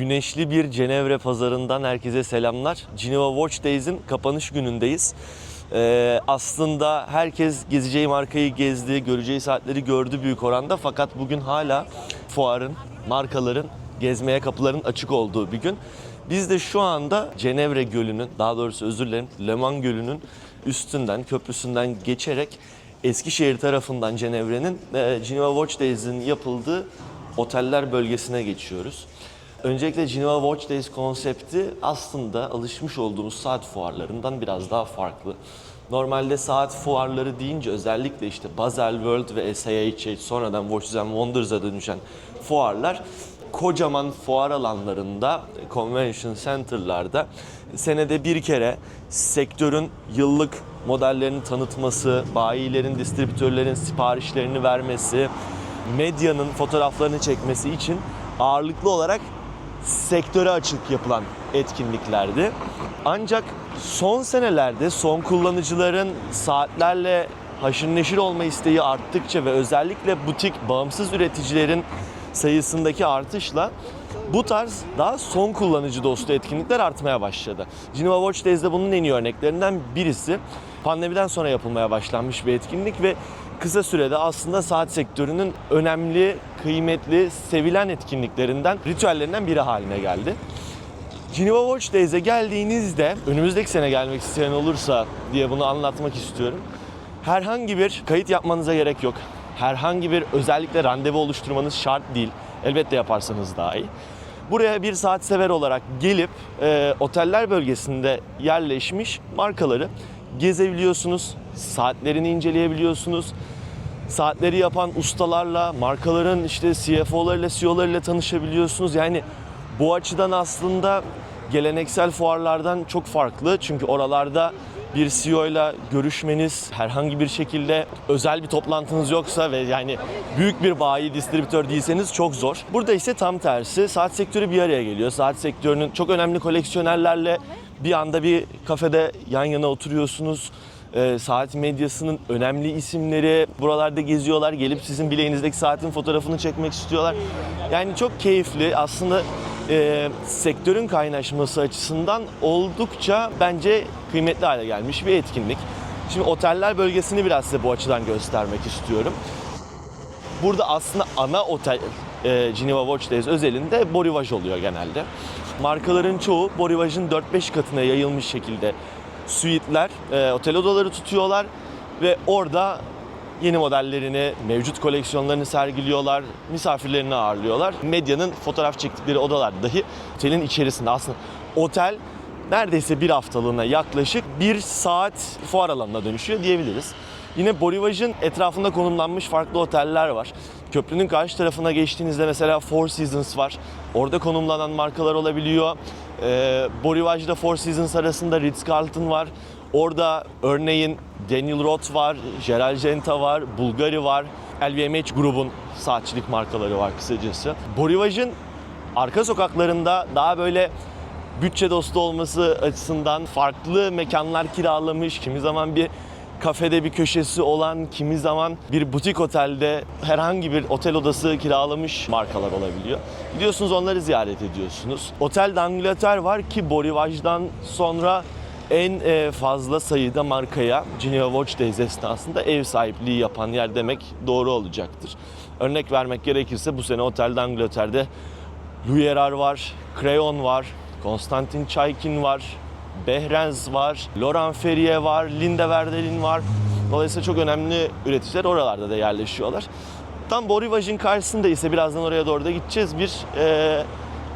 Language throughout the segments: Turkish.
Güneşli bir Cenevre pazarından herkese selamlar. Geneva Watch Days'in kapanış günündeyiz. Ee, aslında herkes gezeceği markayı gezdi, göreceği saatleri gördü büyük oranda. Fakat bugün hala fuarın, markaların gezmeye kapıların açık olduğu bir gün. Biz de şu anda Cenevre Gölü'nün, daha doğrusu özür dilerim, Leman Gölü'nün üstünden, köprüsünden geçerek Eskişehir tarafından Cenevre'nin e, Geneva Watch Days'in yapıldığı oteller bölgesine geçiyoruz. Öncelikle Geneva Watch Days konsepti aslında alışmış olduğumuz saat fuarlarından biraz daha farklı. Normalde saat fuarları deyince özellikle işte Basel World ve SAHH sonradan Watches and Wonders'a dönüşen fuarlar kocaman fuar alanlarında, convention center'larda senede bir kere sektörün yıllık modellerini tanıtması, bayilerin, distribütörlerin siparişlerini vermesi, medyanın fotoğraflarını çekmesi için ağırlıklı olarak sektöre açık yapılan etkinliklerdi. Ancak son senelerde son kullanıcıların saatlerle haşır neşir olma isteği arttıkça ve özellikle butik bağımsız üreticilerin sayısındaki artışla bu tarz daha son kullanıcı dostu etkinlikler artmaya başladı. Geneva Watch Days'de bunun en iyi örneklerinden birisi pandemiden sonra yapılmaya başlanmış bir etkinlik ve kısa sürede aslında saat sektörünün önemli, kıymetli, sevilen etkinliklerinden, ritüellerinden biri haline geldi. Geneva Watch Days'e geldiğinizde, önümüzdeki sene gelmek isteyen olursa diye bunu anlatmak istiyorum. Herhangi bir kayıt yapmanıza gerek yok. Herhangi bir özellikle randevu oluşturmanız şart değil. Elbette yaparsanız daha iyi. Buraya bir saat sever olarak gelip e, oteller bölgesinde yerleşmiş markaları gezebiliyorsunuz. Saatlerini inceleyebiliyorsunuz. Saatleri yapan ustalarla, markaların işte CFO'larıyla, CEO'larıyla tanışabiliyorsunuz. Yani bu açıdan aslında geleneksel fuarlardan çok farklı. Çünkü oralarda bir CEO ile görüşmeniz, herhangi bir şekilde özel bir toplantınız yoksa ve yani büyük bir bayi, distribütör değilseniz çok zor. Burada ise tam tersi. Saat sektörü bir araya geliyor. Saat sektörünün çok önemli koleksiyonerlerle bir anda bir kafede yan yana oturuyorsunuz. Ee, saat medyasının önemli isimleri buralarda geziyorlar. Gelip sizin bileğinizdeki saatin fotoğrafını çekmek istiyorlar. Yani çok keyifli. Aslında e, sektörün kaynaşması açısından oldukça bence kıymetli hale gelmiş bir etkinlik. Şimdi oteller bölgesini biraz size bu açıdan göstermek istiyorum. Burada aslında ana otel e, Geneva Watch Days özelinde Borivaj oluyor genelde. Markaların çoğu Borivaj'ın 4-5 katına yayılmış şekilde suitler, e, otel odaları tutuyorlar ve orada yeni modellerini, mevcut koleksiyonlarını sergiliyorlar, misafirlerini ağırlıyorlar. Medyanın fotoğraf çektikleri odalar dahi otelin içerisinde aslında otel neredeyse bir haftalığına yaklaşık bir saat fuar alanına dönüşüyor diyebiliriz. Yine Borivaj'ın etrafında konumlanmış farklı oteller var. Köprünün karşı tarafına geçtiğinizde mesela Four Seasons var. Orada konumlanan markalar olabiliyor. Ee, Borivaj'da Four Seasons arasında Ritz-Carlton var. Orada örneğin Daniel Roth var, Gerald Genta var, Bulgari var. LVMH grubun saatçilik markaları var kısacası. Borivaj'ın arka sokaklarında daha böyle bütçe dostu olması açısından farklı mekanlar kiralamış. Kimi zaman bir kafede bir köşesi olan, kimi zaman bir butik otelde herhangi bir otel odası kiralamış markalar olabiliyor. Gidiyorsunuz onları ziyaret ediyorsunuz. Otel d'Angleterre var ki Borivaj'dan sonra en e, fazla sayıda markaya Geneva Watch Days esnasında ev sahipliği yapan yer demek doğru olacaktır. Örnek vermek gerekirse bu sene Otel d'Angleterre'de Louis var, Crayon var, Konstantin Çaykin var, Behrenz var, Laurent Ferrier var, Linda Verdelin var. Dolayısıyla çok önemli üreticiler oralarda da yerleşiyorlar. Tam Borivaj'ın karşısında ise birazdan oraya doğru da gideceğiz. Bir e,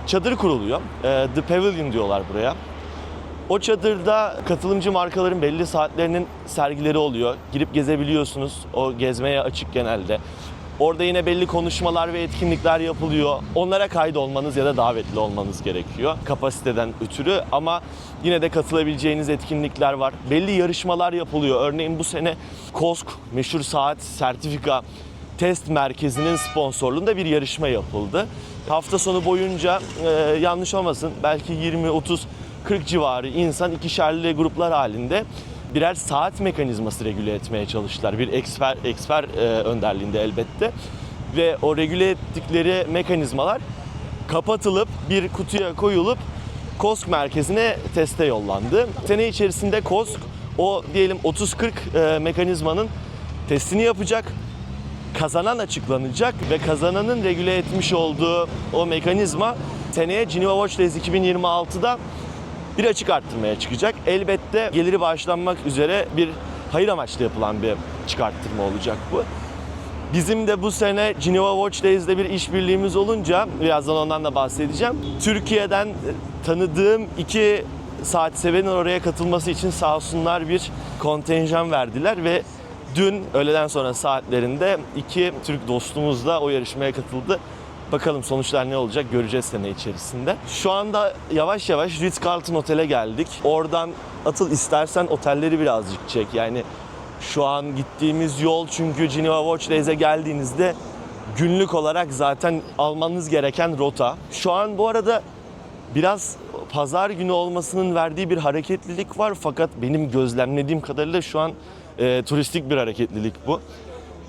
çadır kuruluyor. E, The Pavilion diyorlar buraya. O çadırda katılımcı markaların belli saatlerinin sergileri oluyor. Girip gezebiliyorsunuz. O gezmeye açık genelde. Orada yine belli konuşmalar ve etkinlikler yapılıyor. Onlara kaydolmanız ya da davetli olmanız gerekiyor kapasiteden ötürü ama yine de katılabileceğiniz etkinlikler var. Belli yarışmalar yapılıyor. Örneğin bu sene KOSK meşhur saat sertifika test merkezinin sponsorluğunda bir yarışma yapıldı. Hafta sonu boyunca e, yanlış olmasın belki 20 30 40 civarı insan ikişerli gruplar halinde birer saat mekanizması regüle etmeye çalıştılar. Bir eksper, eksper e, önderliğinde elbette. Ve o regüle ettikleri mekanizmalar kapatılıp bir kutuya koyulup KOSK merkezine teste yollandı. Sene içerisinde KOSK o diyelim 30-40 e, mekanizmanın testini yapacak. Kazanan açıklanacak ve kazananın regüle etmiş olduğu o mekanizma seneye Geneva Watch Days 2026'da bir açık arttırmaya çıkacak. Elbette geliri bağışlanmak üzere bir hayır amaçlı yapılan bir çıkarttırma olacak bu. Bizim de bu sene Geneva Watch Days'de bir işbirliğimiz olunca birazdan ondan da bahsedeceğim. Türkiye'den e, tanıdığım iki saat sevenin oraya katılması için sağ olsunlar bir kontenjan verdiler ve dün öğleden sonra saatlerinde iki Türk dostumuz da o yarışmaya katıldı. Bakalım sonuçlar ne olacak göreceğiz sene içerisinde. Şu anda yavaş yavaş Ritz-Carlton Otel'e geldik. Oradan Atıl istersen otelleri birazcık çek. Yani şu an gittiğimiz yol çünkü Geneva Watch Days'e geldiğinizde günlük olarak zaten almanız gereken rota. Şu an bu arada biraz pazar günü olmasının verdiği bir hareketlilik var fakat benim gözlemlediğim kadarıyla şu an e, turistik bir hareketlilik bu.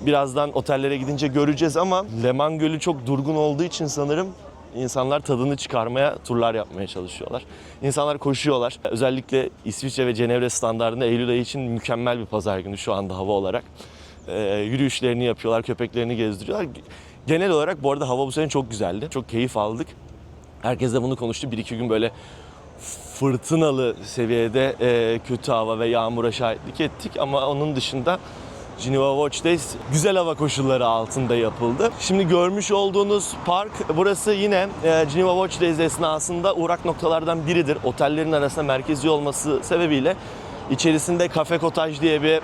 Birazdan otellere gidince göreceğiz ama Leman Gölü çok durgun olduğu için sanırım insanlar tadını çıkarmaya, turlar yapmaya çalışıyorlar. İnsanlar koşuyorlar. Özellikle İsviçre ve Cenevre standartında Eylül ayı için mükemmel bir pazar günü şu anda hava olarak. Ee, yürüyüşlerini yapıyorlar, köpeklerini gezdiriyorlar. Genel olarak bu arada hava bu sene çok güzeldi. Çok keyif aldık. Herkes de bunu konuştu. Bir iki gün böyle fırtınalı seviyede e, kötü hava ve yağmura şahitlik ettik ama onun dışında Geneva Watch Days güzel hava koşulları altında yapıldı. Şimdi görmüş olduğunuz park burası yine e, Geneva Watch Days esnasında uğrak noktalardan biridir. Otellerin arasında merkezi olması sebebiyle içerisinde Cafe Cottage diye bir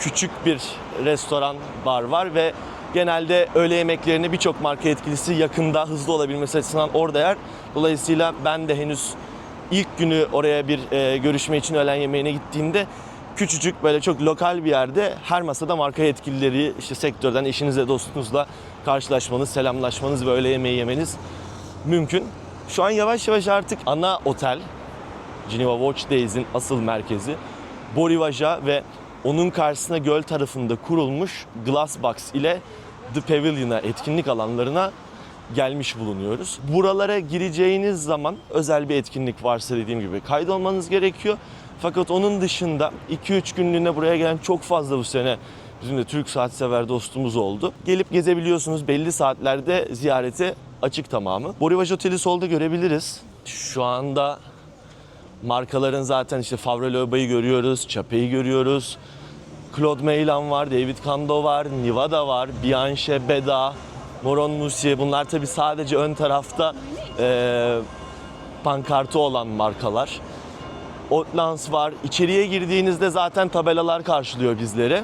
küçük bir restoran bar var ve genelde öğle yemeklerini birçok marka yetkilisi yakında hızlı olabilmesi açısından orada yer. Dolayısıyla ben de henüz ilk günü oraya bir e, görüşme için öğlen yemeğine gittiğimde küçücük böyle çok lokal bir yerde her masada marka yetkilileri işte sektörden eşinizle dostunuzla karşılaşmanız, selamlaşmanız ve öğle yemeği yemeniz mümkün. Şu an yavaş yavaş artık ana otel Geneva Watch Days'in asıl merkezi Borivaja ve onun karşısına göl tarafında kurulmuş Glassbox ile The Pavilion'a, etkinlik alanlarına gelmiş bulunuyoruz. Buralara gireceğiniz zaman özel bir etkinlik varsa dediğim gibi kaydolmanız gerekiyor. Fakat onun dışında 2-3 günlüğüne buraya gelen çok fazla bu sene bizim de Türk saat sever dostumuz oldu. Gelip gezebiliyorsunuz belli saatlerde ziyarete açık tamamı. Borivaj Oteli solda görebiliriz. Şu anda markaların zaten işte Favre Loba'yı görüyoruz, Chape'yi görüyoruz. Claude Meylan var, David Kando var, Nivada var, Bianche, Beda, Moron Musier. Bunlar tabi sadece ön tarafta eee pankartı olan markalar. Outlands var. İçeriye girdiğinizde zaten tabelalar karşılıyor bizleri.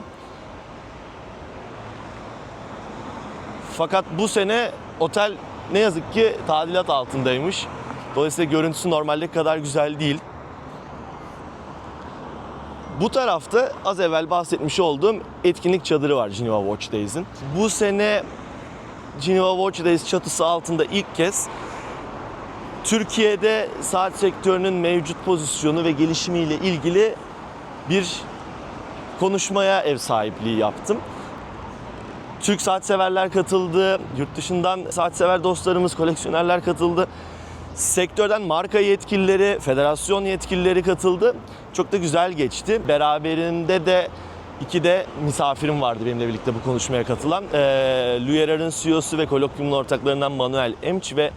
Fakat bu sene otel ne yazık ki tadilat altındaymış. Dolayısıyla görüntüsü normaldeki kadar güzel değil. Bu tarafta az evvel bahsetmiş olduğum etkinlik çadırı var Geneva Watch Days'in. Bu sene Geneva Watch Days çatısı altında ilk kez Türkiye'de saat sektörünün mevcut pozisyonu ve gelişimiyle ilgili bir konuşmaya ev sahipliği yaptım. Türk saat severler katıldı, yurt dışından saat sever dostlarımız, koleksiyonerler katıldı. Sektörden marka yetkilileri, federasyon yetkilileri katıldı. Çok da güzel geçti. Beraberinde de iki de misafirim vardı benimle birlikte bu konuşmaya katılan. Ee, Luyerar'ın CEO'su ve kolokyumun ortaklarından Manuel Emç ve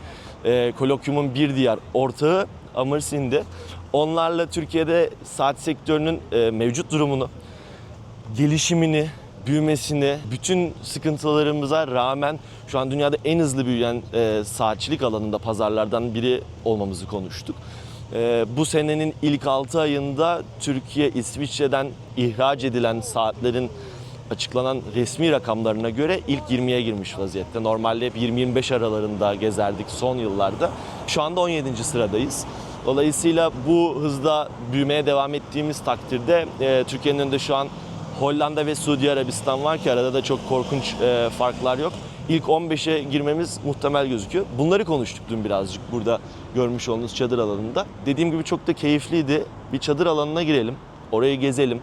e, kolokyumun bir diğer ortağı Amr Sindi. Onlarla Türkiye'de saat sektörünün e, mevcut durumunu, gelişimini, büyümesini, bütün sıkıntılarımıza rağmen şu an dünyada en hızlı büyüyen e, saatçilik alanında pazarlardan biri olmamızı konuştuk. E, bu senenin ilk 6 ayında Türkiye, İsviçre'den ihraç edilen saatlerin açıklanan resmi rakamlarına göre ilk 20'ye girmiş vaziyette. Normalde hep 20-25 aralarında gezerdik son yıllarda. Şu anda 17. sıradayız. Dolayısıyla bu hızda büyümeye devam ettiğimiz takdirde e, Türkiye'nin önünde şu an Hollanda ve Suudi Arabistan var ki arada da çok korkunç e, farklar yok. İlk 15'e girmemiz muhtemel gözüküyor. Bunları konuştuk dün birazcık burada görmüş olduğunuz çadır alanında. Dediğim gibi çok da keyifliydi. Bir çadır alanına girelim, orayı gezelim.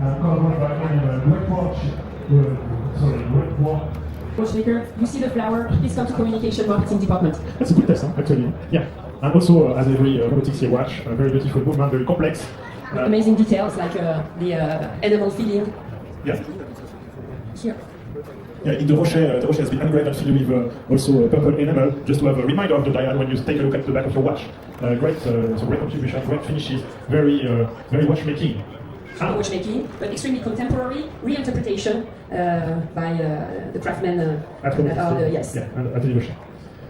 Of the watch. And come back anyway. Red watch. uh, Sorry. Watchmaker, you see the flower, please come to communication marketing department. That's a good test, huh, actually. Yeah. And also, uh, as every uh, robotics watch, a very beautiful movement, very complex. Uh, Amazing details like uh, the uh, animal feeding yeah. here. Yeah, in the Rocher, uh, the Rocher has been engraved and filled with uh, also a purple enamel, just to have a reminder of the dial when you take a look at the back of your watch. Uh, great, uh, so great contribution, great finishes, very, uh, very watchmaking. Watchmaking, but extremely contemporary reinterpretation uh, by uh, the craftsmen. Uh, uh, the- yes. Yeah, and at the Rocher.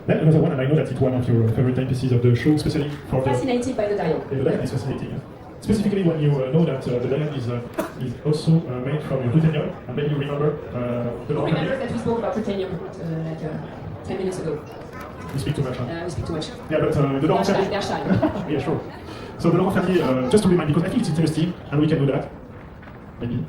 Then another one, and I know that it's one of your favorite timepieces of the show, especially for the. Fascinated by the dial. Yeah, the dial is fascinating. Specifically when you uh, know that uh, the dial is, uh, is also uh, made from titanium, and then you remember uh, the Laurent Remember that we spoke about uh, like uh, 10 minutes ago. We speak too much. Huh? Uh, we speak too much. Yeah, but uh, the Laurent Bernstein, Yeah, sure. So the Laurent Ferrier, uh, just to remind, because I think it's interesting, and we can do that. Maybe.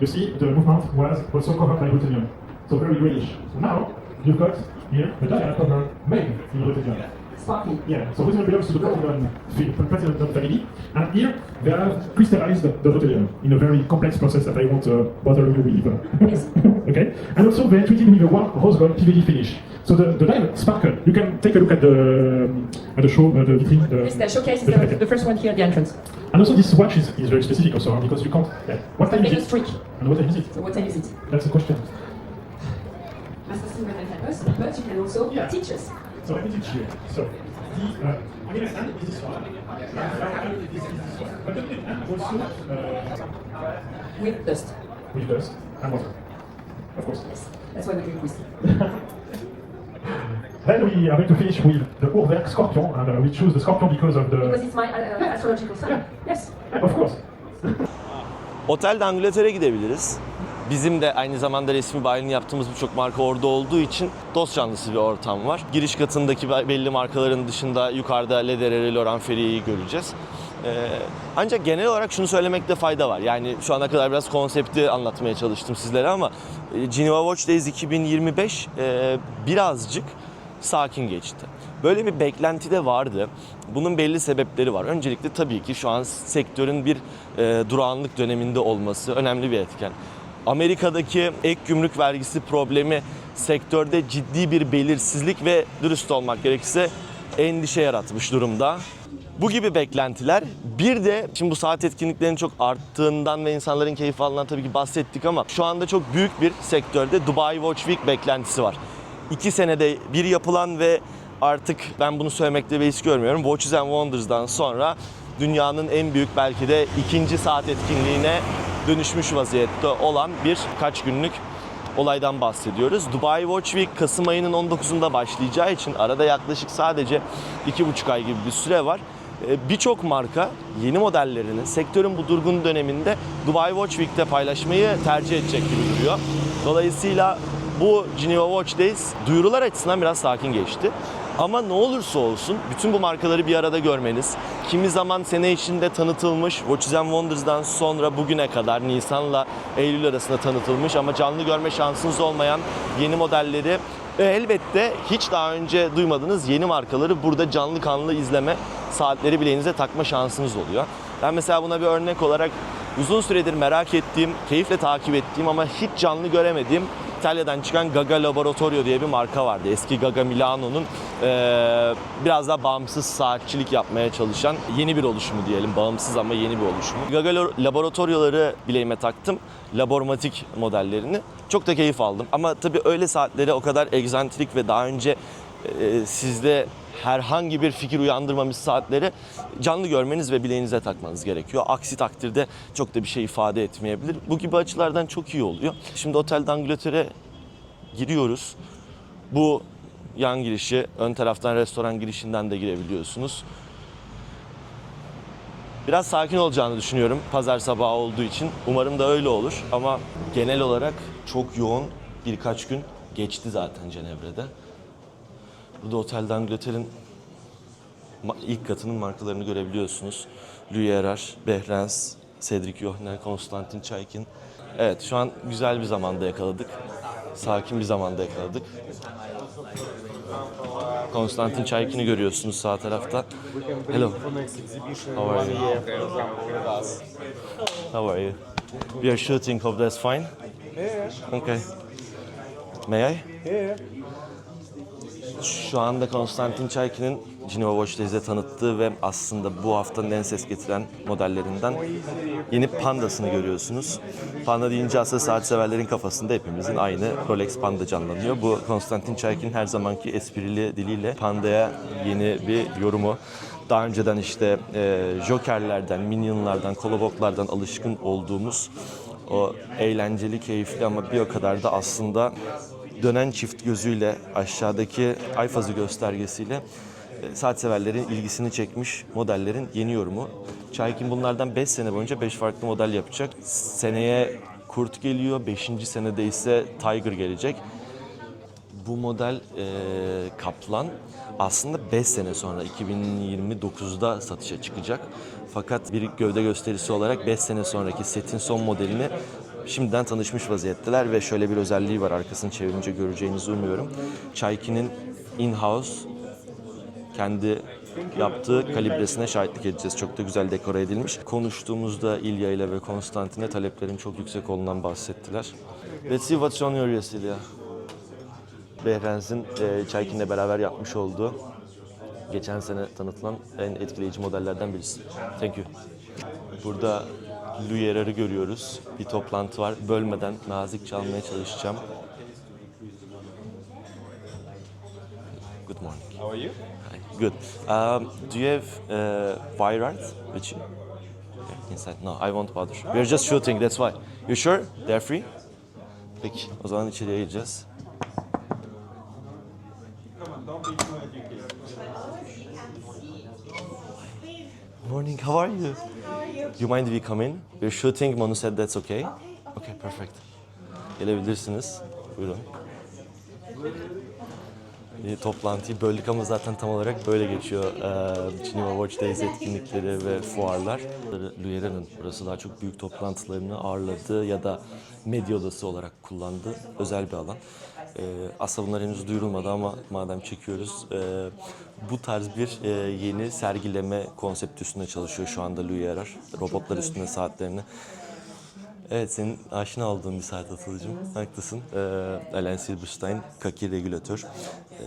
You see, the movement was also covered by ruthenium. So very greenish. So now, you've got here the dial cover made in ruthenium. Sparkling. Yeah, so ruthenium belongs to the platinum, platinum family, and here they have crystallized the ruthenium in a very complex process that I won't uh, bother you with. Yes. okay, and also they treated with a warm rose gold PVD finish. So the, the dial sparkle. You can take a look at the um, at the show, uh, the vitrine. The, Yes, the showcase is the the, the first one here at the entrance. And also this watch is, is very specific also because you can't. Yeah. What time is it? trick. And what time is it? So what time is it? That's the question. Master Steven can help us, but you can also Yeah. teach us. So let me teach you. So the uh, I mean, hand is this one. And this is this one. But then and also uh, With dust. with dust and water, of course. Yes. That's why we drink whiskey. Then we are going to finish with the Urwerk Scorpion, and uh, we choose the Scorpion because of Because the. it's my uh, astrological sign. Yes. Of course. Otel Angleterre'e gidebiliriz. Bizim de aynı zamanda resmi bayilini yaptığımız birçok marka orada olduğu için dost canlısı bir ortam var. Giriş katındaki belli markaların dışında yukarıda Lederer, Laurent Ferrier'i göreceğiz. Ee, ancak genel olarak şunu söylemekte fayda var. Yani şu ana kadar biraz konsepti anlatmaya çalıştım sizlere ama e, Geneva Watch Days 2025 e, birazcık sakin geçti. Böyle bir beklenti de vardı. Bunun belli sebepleri var. Öncelikle tabii ki şu an sektörün bir e, durağanlık döneminde olması önemli bir etken. Amerika'daki ek gümrük vergisi problemi sektörde ciddi bir belirsizlik ve dürüst olmak gerekirse endişe yaratmış durumda. Bu gibi beklentiler bir de şimdi bu saat etkinliklerinin çok arttığından ve insanların keyif aldığından tabii ki bahsettik ama şu anda çok büyük bir sektörde Dubai Watch Week beklentisi var. İki senede bir yapılan ve artık ben bunu söylemekte beis görmüyorum. Watches and Wonders'dan sonra dünyanın en büyük belki de ikinci saat etkinliğine dönüşmüş vaziyette olan bir kaç günlük olaydan bahsediyoruz. Dubai Watch Week Kasım ayının 19'unda başlayacağı için arada yaklaşık sadece 2,5 ay gibi bir süre var. Ee, Birçok marka yeni modellerini sektörün bu durgun döneminde Dubai Watch Week'te paylaşmayı tercih edecek gibi duruyor. Dolayısıyla bu Geneva Watch Days duyurular açısından biraz sakin geçti. Ama ne olursa olsun bütün bu markaları bir arada görmeniz, kimi zaman sene içinde tanıtılmış, Watches and Wonders'dan sonra bugüne kadar Nisan'la Eylül arasında tanıtılmış ama canlı görme şansınız olmayan yeni modelleri ve elbette hiç daha önce duymadığınız yeni markaları burada canlı kanlı izleme saatleri bileğinize takma şansınız oluyor. Ben mesela buna bir örnek olarak uzun süredir merak ettiğim, keyifle takip ettiğim ama hiç canlı göremediğim İtalya'dan çıkan Gaga Laboratorio diye bir marka vardı. Eski Gaga Milano'nun eee, biraz daha bağımsız saatçilik yapmaya çalışan yeni bir oluşumu diyelim. Bağımsız ama yeni bir oluşumu. Gaga Laboratoryoları bileğime taktım. Labormatik modellerini. Çok da keyif aldım. Ama tabii öyle saatleri o kadar egzantrik ve daha önce eee, sizde herhangi bir fikir uyandırmamış saatleri canlı görmeniz ve bileğinize takmanız gerekiyor. Aksi takdirde çok da bir şey ifade etmeyebilir. Bu gibi açılardan çok iyi oluyor. Şimdi Otel d'Angleterre'e giriyoruz. Bu yan girişi, ön taraftan restoran girişinden de girebiliyorsunuz. Biraz sakin olacağını düşünüyorum pazar sabahı olduğu için. Umarım da öyle olur ama genel olarak çok yoğun birkaç gün geçti zaten Cenevre'de. Burada Otel d'Angleterre'in ma- ilk katının markalarını görebiliyorsunuz. Louis Erard, Behrens, Cedric Yohner, Konstantin Çaykin. Evet şu an güzel bir zamanda yakaladık. Sakin bir zamanda yakaladık. Konstantin Çaykin'i görüyorsunuz sağ tarafta. Hello. How are you? How are you? We are shooting, hope that's fine? Okay. May I? Şu anda Konstantin Çaykin'in Geneva Watch Days'de tanıttığı ve aslında bu haftanın en ses getiren modellerinden yeni Panda'sını görüyorsunuz. Panda deyince aslında saat severlerin kafasında hepimizin aynı Rolex Panda canlanıyor. Bu Konstantin Çaykin'in her zamanki esprili diliyle Panda'ya yeni bir yorumu. Daha önceden işte e, Joker'lerden, Minion'lardan, Kolobok'lardan alışkın olduğumuz o eğlenceli, keyifli ama bir o kadar da aslında dönen çift gözüyle aşağıdaki ay fazı göstergesiyle e, saat severlerin ilgisini çekmiş modellerin yeni yorumu. Çaykin bunlardan 5 sene boyunca 5 farklı model yapacak. Seneye Kurt geliyor, 5. senede ise Tiger gelecek. Bu model e, Kaplan aslında 5 sene sonra 2029'da satışa çıkacak. Fakat bir gövde gösterisi olarak 5 sene sonraki setin son modelini şimdiden tanışmış vaziyetteler ve şöyle bir özelliği var arkasını çevirince göreceğinizi umuyorum. Çayki'nin in-house kendi yaptığı kalibresine şahitlik edeceğiz. Çok da güzel dekore edilmiş. Konuştuğumuzda İlya ile ve Konstantin'e taleplerin çok yüksek olduğundan bahsettiler. Let's see what's on your ears İlya. Behrens'in e, Çaykin'le beraber yapmış olduğu geçen sene tanıtılan en etkileyici modellerden birisi. Thank you. Burada Luyerar'ı görüyoruz. Bir toplantı var. Bölmeden nazik çalmaya çalışacağım. Good morning. How are you? Hi. Good. Um, do you have uh, wire art with you? İnside. No, I won't bother. We're just shooting, that's why. You sure? They're free? Peki, o zaman içeriye gireceğiz. Morning, how are you? You mind if we come in? We're shooting, Manu said that's okay. Okay, perfect. Gelebilirsiniz. Buyurun. Bir toplantıyı böldük ama zaten tam olarak böyle geçiyor. Ee, Geneva Watch Days etkinlikleri ve fuarlar. Luyera'nın burası daha çok büyük toplantılarını ağırladığı ya da medya odası olarak kullandığı özel bir alan. Ee, aslında henüz duyurulmadı ama madem çekiyoruz e, bu tarz bir e, yeni sergileme konsepti üstünde çalışıyor şu anda Luyera. Robotlar üstünde saatlerini. Evet, senin aşina olduğun bir saat Atılıcığım. Haklısın. Ee, Alain Silberstein, Kaki regülatör. Ee,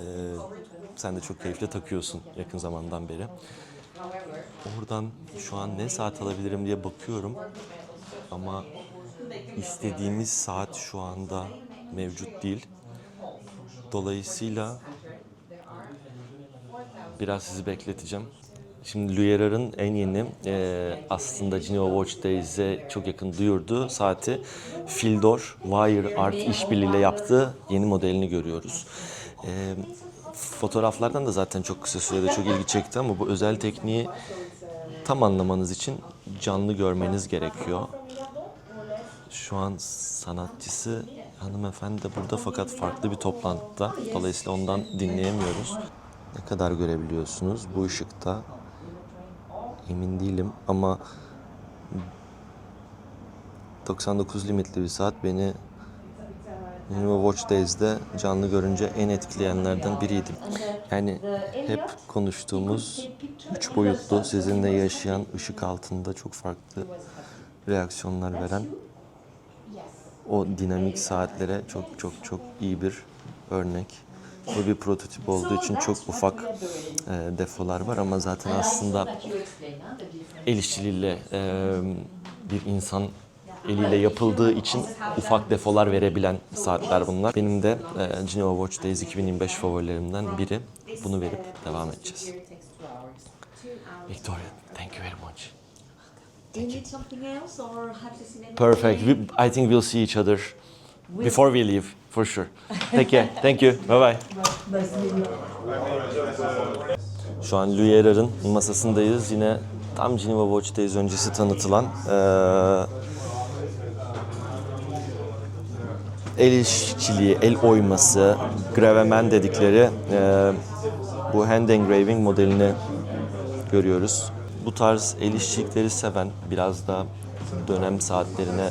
sen de çok keyifle takıyorsun yakın zamandan beri. Oradan şu an ne saat alabilirim diye bakıyorum. Ama istediğimiz saat şu anda mevcut değil. Dolayısıyla biraz sizi bekleteceğim. Şimdi Luyerar'ın en yeni e, aslında Geneva Watch Days'e çok yakın duyurduğu saati Fildor Wire Art işbirliğiyle yaptığı yeni modelini görüyoruz. E, fotoğraflardan da zaten çok kısa sürede çok ilgi çekti ama bu özel tekniği tam anlamanız için canlı görmeniz gerekiyor. Şu an sanatçısı hanımefendi de burada fakat farklı bir toplantıda. Dolayısıyla ondan dinleyemiyoruz. Ne kadar görebiliyorsunuz bu ışıkta? Emin değilim ama 99 limitli bir saat beni Geneva Watch Days'de canlı görünce en etkileyenlerden biriydi. Yani hep konuştuğumuz üç boyutlu sizinle yaşayan ışık altında çok farklı reaksiyonlar veren o dinamik saatlere çok çok çok iyi bir örnek. Bu bir prototip olduğu için çok ufak e, defolar var ama zaten aslında el işçiliğiyle e, bir insan eliyle yapıldığı için ufak defolar verebilen saatler bunlar. Benim de e, Geneva Watch Days 2025 favorilerimden biri. Bunu verip devam edeceğiz. Victoria, thank you very much. Do you need something else or have to see anything? Perfect. We, I think we'll see each other before we leave, for sure. Take care. Thank you. Bye bye. Şu an Luyerar'ın masasındayız. Yine tam Geneva Watch Days öncesi tanıtılan eee el işçiliği, el oyması, gravemen dedikleri eee, bu hand engraving modelini görüyoruz. Bu tarz el işçilikleri seven, biraz da dönem saatlerine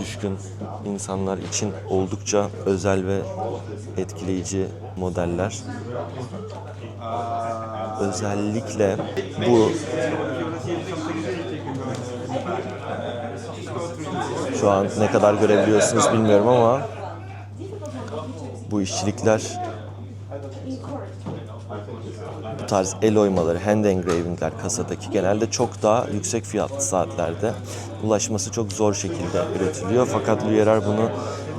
düşkün insanlar için oldukça özel ve etkileyici modeller. Özellikle bu şu an ne kadar görebiliyorsunuz bilmiyorum ama bu işçilikler tarz el oymaları, hand engravingler kasadaki genelde çok daha yüksek fiyatlı saatlerde ulaşması çok zor şekilde üretiliyor. Fakat Luyerer bunu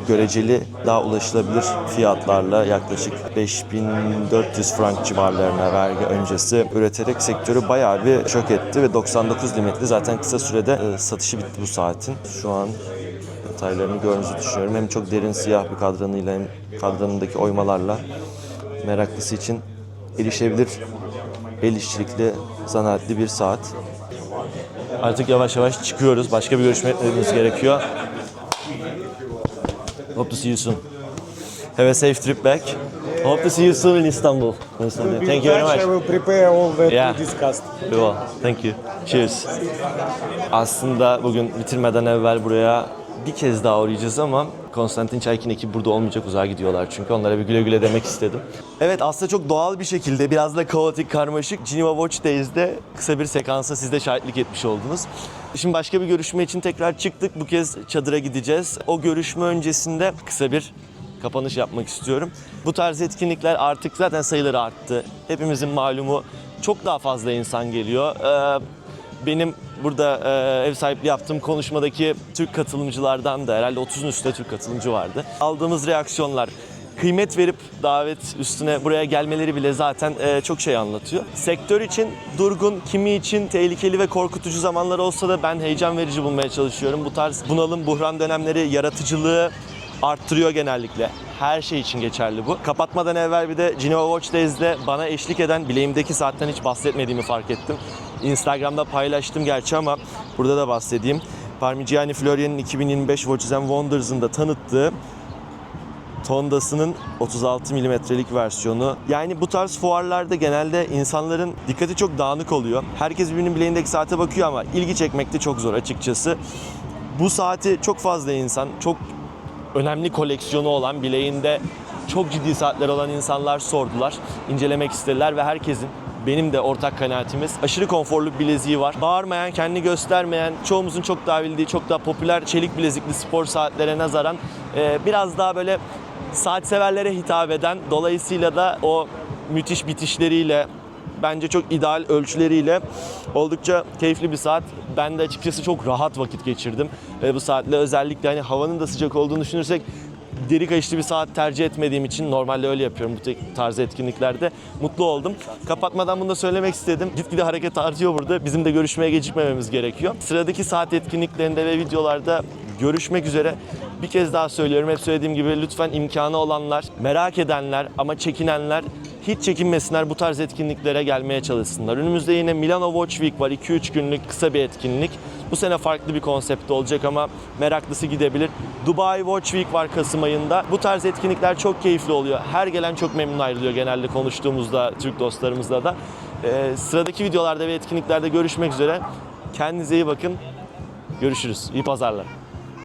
göreceli daha ulaşılabilir fiyatlarla yaklaşık 5400 frank civarlarına vergi öncesi üreterek sektörü bayağı bir şok etti ve 99 limitli zaten kısa sürede e, satışı bitti bu saatin. Şu an detaylarını gördüğünüzü düşünüyorum. Hem çok derin siyah bir kadranıyla hem kadranındaki oymalarla meraklısı için erişebilir el işçilikli zanaatli bir saat. Artık yavaş yavaş çıkıyoruz. Başka bir görüşme etmemiz gerekiyor. Hope to see you soon. Have a safe trip back. Hope to see you soon in Istanbul. Konstantin. Thank you very I much. will prepare all that Yeah. we discussed. Thank you. Cheers. Aslında bugün bitirmeden evvel buraya bir kez daha uğrayacağız ama Konstantin Çaykin ekibi burada olmayacak uzağa gidiyorlar çünkü onlara bir güle güle demek istedim. Evet aslında çok doğal bir şekilde biraz da kaotik karmaşık Geneva Watch Days'de kısa bir sekansa siz de şahitlik etmiş oldunuz. Şimdi başka bir görüşme için tekrar çıktık. Bu kez çadıra gideceğiz. O görüşme öncesinde kısa bir kapanış yapmak istiyorum. Bu tarz etkinlikler artık zaten sayıları arttı. Hepimizin malumu çok daha fazla insan geliyor. Ee, benim burada e, ev sahipliği yaptığım konuşmadaki Türk katılımcılardan da herhalde 30'un üstünde Türk katılımcı vardı. Aldığımız reaksiyonlar kıymet verip davet üstüne buraya gelmeleri bile zaten e, çok şey anlatıyor. Sektör için durgun, kimi için tehlikeli ve korkutucu zamanlar olsa da ben heyecan verici bulmaya çalışıyorum. Bu tarz bunalım, buhran dönemleri yaratıcılığı arttırıyor genellikle. Her şey için geçerli bu. Kapatmadan evvel bir de Geneva Watch Days'de bana eşlik eden bileğimdeki saatten hiç bahsetmediğimi fark ettim. Instagram'da paylaştım gerçi ama burada da bahsedeyim. Parmigiani Florian'ın 2025 Watches and Wonders'ın da tanıttığı Tonda'sının 36 milimetrelik versiyonu. Yani bu tarz fuarlarda genelde insanların dikkati çok dağınık oluyor. Herkes birbirinin bileğindeki saate bakıyor ama ilgi çekmek de çok zor açıkçası. Bu saati çok fazla insan, çok önemli koleksiyonu olan, bileğinde çok ciddi saatler olan insanlar sordular, incelemek istediler ve herkesin benim de ortak kanaatimiz aşırı konforlu bir bileziği var. Bağırmayan, kendini göstermeyen, çoğumuzun çok daha bildiği, çok daha popüler çelik bilezikli spor saatlere nazaran e, biraz daha böyle saat severlere hitap eden, dolayısıyla da o müthiş bitişleriyle, bence çok ideal ölçüleriyle oldukça keyifli bir saat. Ben de açıkçası çok rahat vakit geçirdim. E, bu saatle özellikle hani havanın da sıcak olduğunu düşünürsek deri kayışlı bir saat tercih etmediğim için normalde öyle yapıyorum bu tarz etkinliklerde. Mutlu oldum. Kapatmadan bunu da söylemek istedim. Gitgide hareket artıyor burada. Bizim de görüşmeye gecikmememiz gerekiyor. Sıradaki saat etkinliklerinde ve videolarda görüşmek üzere. Bir kez daha söylüyorum. Hep söylediğim gibi lütfen imkanı olanlar, merak edenler ama çekinenler hiç çekinmesinler bu tarz etkinliklere gelmeye çalışsınlar. Önümüzde yine Milano Watch Week var. 2-3 günlük kısa bir etkinlik. Bu sene farklı bir konsept olacak ama meraklısı gidebilir. Dubai Watch Week var Kasım ayında. Bu tarz etkinlikler çok keyifli oluyor. Her gelen çok memnun ayrılıyor genelde konuştuğumuzda Türk dostlarımızla da. Ee, sıradaki videolarda ve etkinliklerde görüşmek üzere. Kendinize iyi bakın. Görüşürüz. İyi pazarlar.